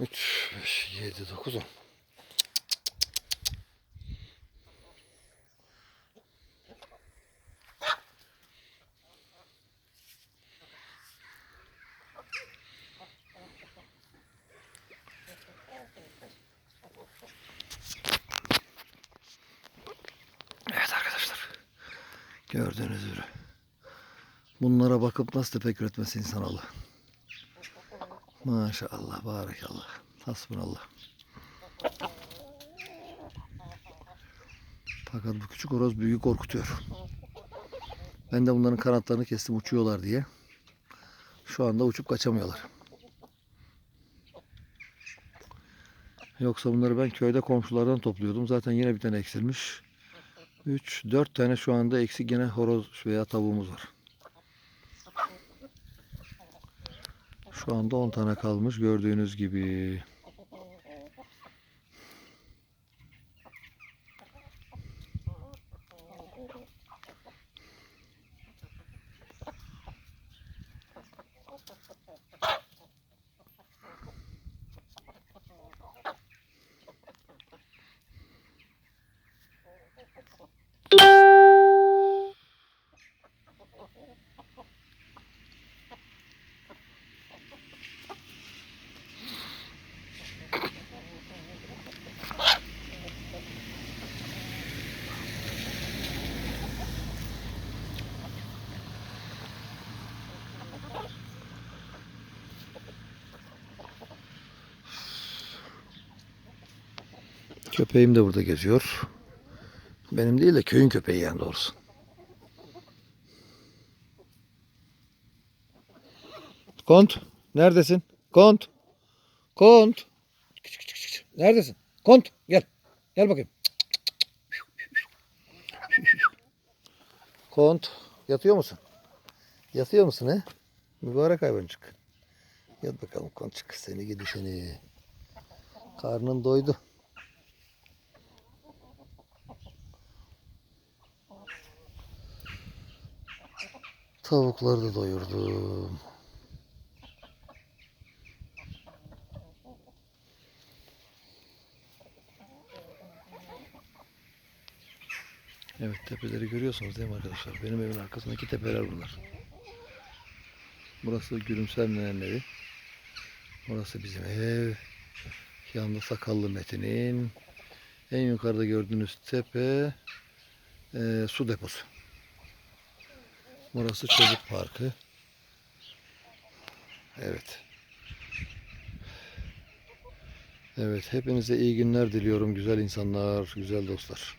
3, 5, 7, 9, 10. Evet arkadaşlar. Gördüğünüz üzere. Bunlara bakıp nasıl tepek üretmesi insanoğlu. Maşallah, barakallah. Hasbunallah. Fakat bu küçük horoz büyüğü korkutuyor. Ben de bunların kanatlarını kestim uçuyorlar diye. Şu anda uçup kaçamıyorlar. Yoksa bunları ben köyde komşulardan topluyordum. Zaten yine bir tane eksilmiş. 3, 4 tane şu anda eksik gene horoz veya tavuğumuz var. Şu anda 10 tane kalmış gördüğünüz gibi. Köpeğim de burada geziyor. Benim değil de köyün köpeği yani doğrusu. Kont, neredesin? Kont. Kont. Neredesin? Kont, gel. Gel bakayım. Kont, yatıyor musun? Yatıyor musun he? Mübarek hayvancık. Yat bakalım konçuk. Seni gidi seni. Karnın doydu. Tavukları da doyurdum. Evet tepeleri görüyorsunuz değil mi arkadaşlar? Benim evin arkasındaki tepeler bunlar. Burası Gülümser Nene'nin evi. Burası bizim ev. Yanında Sakallı Metin'in. En yukarıda gördüğünüz tepe eee, su deposu. Burası çocuk parkı. Evet. Evet, hepinize iyi günler diliyorum güzel insanlar, güzel dostlar.